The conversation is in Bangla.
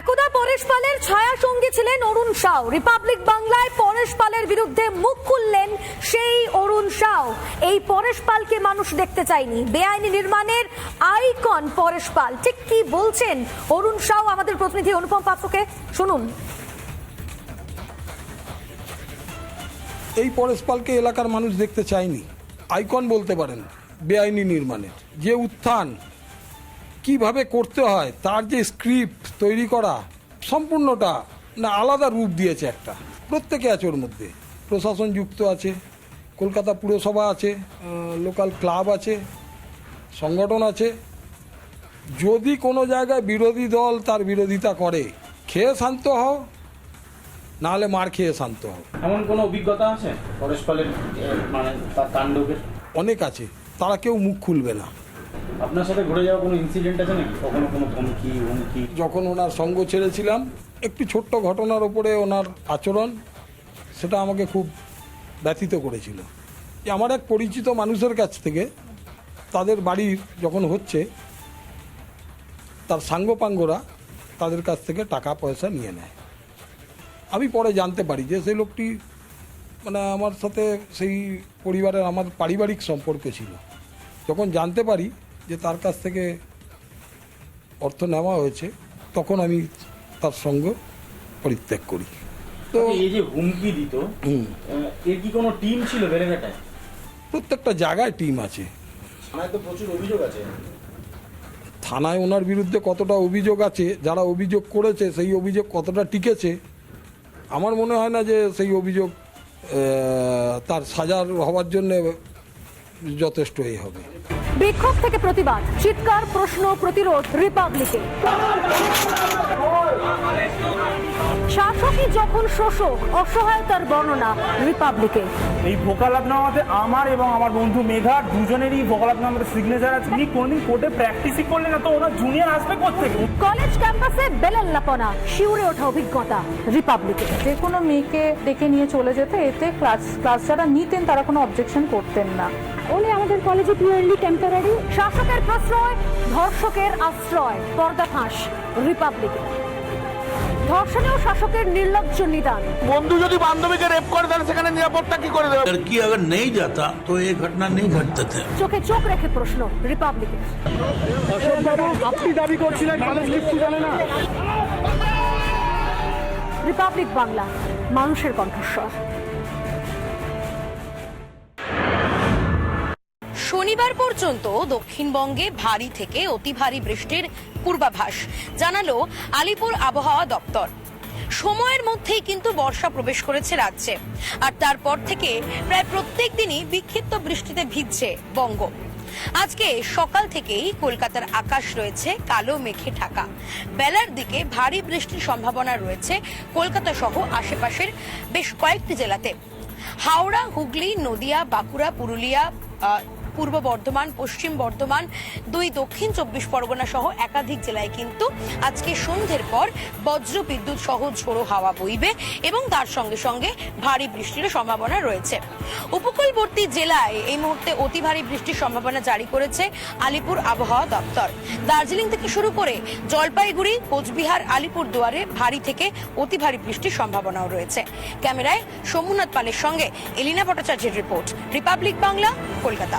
একদা পরেশ পালের ছায়া সঙ্গী ছিলেন অরুণ সাউ। রিপাবলিক বাংলায় পরেশ পালের বিরুদ্ধে মুখ খুললেন সেই অরুণ সাউ। এই পরেশ পালকে মানুষ দেখতে চায়নি। বেআইনি নির্মাণের আইকন পরেশ পাল। ঠিক কি বলছেন অরুণ সাউ আমাদের প্রতিনিধি অনুপম পাত্রকে? শুনুন। এই পরেশ পালকে এলাকার মানুষ দেখতে চায়নি। আইকন বলতে পারেন, বেআইনি নির্মাণের। যে উত্থান কীভাবে করতে হয় তার যে স্ক্রিপ্ট তৈরি করা সম্পূর্ণটা না আলাদা রূপ দিয়েছে একটা। প্রত্যেকে আছে ওর মধ্যে। প্রশাসন যুক্ত আছে কলকাতা পুরসভা আছে লোকাল ক্লাব আছে সংগঠন আছে। যদি কোনো জায়গায় বিরোধী দল তার বিরোধিতা করে খেয়ে শান্ত হও নাহলে মার খেয়ে শান্ত হও। এমন কোনো অভিজ্ঞতা আছে? পরেশ পালের মানে তার তাণ্ডবের অনেক আছে। তারা কেউ মুখ খুলবে না। আপনার সাথে ঘটে যাওয়া কোনো ইনসিডেন্ট আছে নাকি? কখনো কোনো ধমকি হুমকি? যখন ওনার সঙ্গ ছেড়েছিলাম, একটি ছোট্ট ঘটনার ওপরে ওনার আচরণ, সেটা আমাকে খুব ব্যথিত করেছিল। যে আমার এক পরিচিত মানুষের কাছ থেকে তাদের বাড়ির যখন হচ্ছে, তার সাঙ্গপাঙ্গরা তাদের কাছ থেকে টাকা, পয়সা নিয়ে নেয়। আমি পরে জানতে পারি যে সেই লোকটি মানে আমার সাথে সেই পরিবারের, আমার পারিবারিক সম্পর্ক ছিল। যখন জানতে পারি যে তার কাছ থেকে অর্থ নেওয়া হয়েছে তখন আমি তার সঙ্গে পরিত্যাগ করি। তো এই যে হুমকি দিত এর কি কোনো টিম ছিল বেড়েঘাটায়? প্রত্যেকটা জায়গায় টিম আছে। থানায় তো প্রচুর অভিযোগ আছে। থানায় ওনার বিরুদ্ধে কতটা অভিযোগ আছে যারা অভিযোগ করেছে সেই অভিযোগ কতটা টিকেছে আমার মনে হয় না যে সেই অভিযোগ তার সাজার হওয়ার জন্য যথেষ্ট এই হবে। বিক্ষোভ থেকে প্রতিবাদ চিৎকার প্রশ্ন প্রতিরোধ রিপাবলিকে। শাসকই যখন শোষক অসহায়তার বর্ণনা রিপাবলিকে। এই ভোকালাতনামাতে আমার এবং আমার বন্ধু মেঘার দুজনেরই ভোকালাতনামাতে সিগনেচার আছে। উনি কোনদিন কোর্টে প্র্যাকটিসই করলেন না তো ওনার জুনিয়র আসবে কোথেকে কলেজ ক্যাম্পাসে বেলাল্লাপনা শিউরে ওঠা অভিজ্ঞতা রিপাবলিকে। যে কোনো মেয়েকে ডেকে নিয়ে চলে যেতে এতে ক্লাস ক্লাস যারা নিতেন তারা কোনো অবজেকশন করতেন না। উনি আমাদের কলেজে পিওরলি টেম্পোরারি শাসকের প্রশ্রয় ধর্ষকের আশ্রয় পর্দা ফাঁস রিপাবলিকে ধর্ষণেও শাসকের নির্লজ্জ নিদান বন্ধু যদি বান্ধবীকে রেপ করে তাহলে সেখানে নিরাপত্তা কি করে দেবে लड़की अगर नहीं जाता तो ये घटना नहीं घटते थे চোখে চোখ রেখে প্রশ্ন রিপাবলিকে আপনি দাবি করছিলেন কলেজ লিফট জানে না রিপাবলিক বাংলা মানুষের কণ্ঠস্বর শনিবার পর্যন্ত দক্ষিণবঙ্গে ভারী থেকে অতি ভারী বৃষ্টির পূর্বাভাস। জানালো আলিপুর আবহাওয়া দপ্তর। সময়ের মধ্যেই কিন্তু বর্ষা প্রবেশ করেছে রাজ্যে। আর তারপর থেকে প্রায় প্রত্যেক দিনই বিক্ষিপ্ত বৃষ্টিতে ভিজছে বঙ্গ। আজকে সকাল থেকেই কলকাতার আকাশ রয়েছে কালো মেঘে ঢাকা। বেলার দিকে ভারী বৃষ্টির সম্ভাবনা রয়েছে কলকাতা সহ আশেপাশের বেশ কয়েকটি জেলাতে। হাওড়া, হুগলি, নদিয়া, বাঁকুড়া, পুরুলিয়া পূর্ব বর্ধমান, পশ্চিম বর্ধমান, দুই দক্ষিণ চব্বিশ পরগনা সহ একাধিক জেলায় কিন্তু আজকে সন্ধ্যের পর বজ্র বিদ্যুৎ সহ ঝোড়ো হাওয়া বইবে এবং তার সঙ্গে সঙ্গে ভারী বৃষ্টির সম্ভাবনা রয়েছে। উপকূলবর্তী জেলায় এই মুহূর্তে অতি ভারী বৃষ্টির সম্ভাবনা জারি করেছে আলিপুর আবহাওয়া দপ্তর। দার্জিলিং থেকে শুরু করে জলপাইগুড়ি, কোচবিহার আলিপুর দুয়ারে ভারী থেকে অতি ভারী বৃষ্টির সম্ভাবনাও রয়েছে। ক্যামেরায় সোমনাথ পালের সঙ্গে এলিনা ভট্টাচার্যের রিপোর্ট। রিপাবলিক বাংলা, কলকাতা।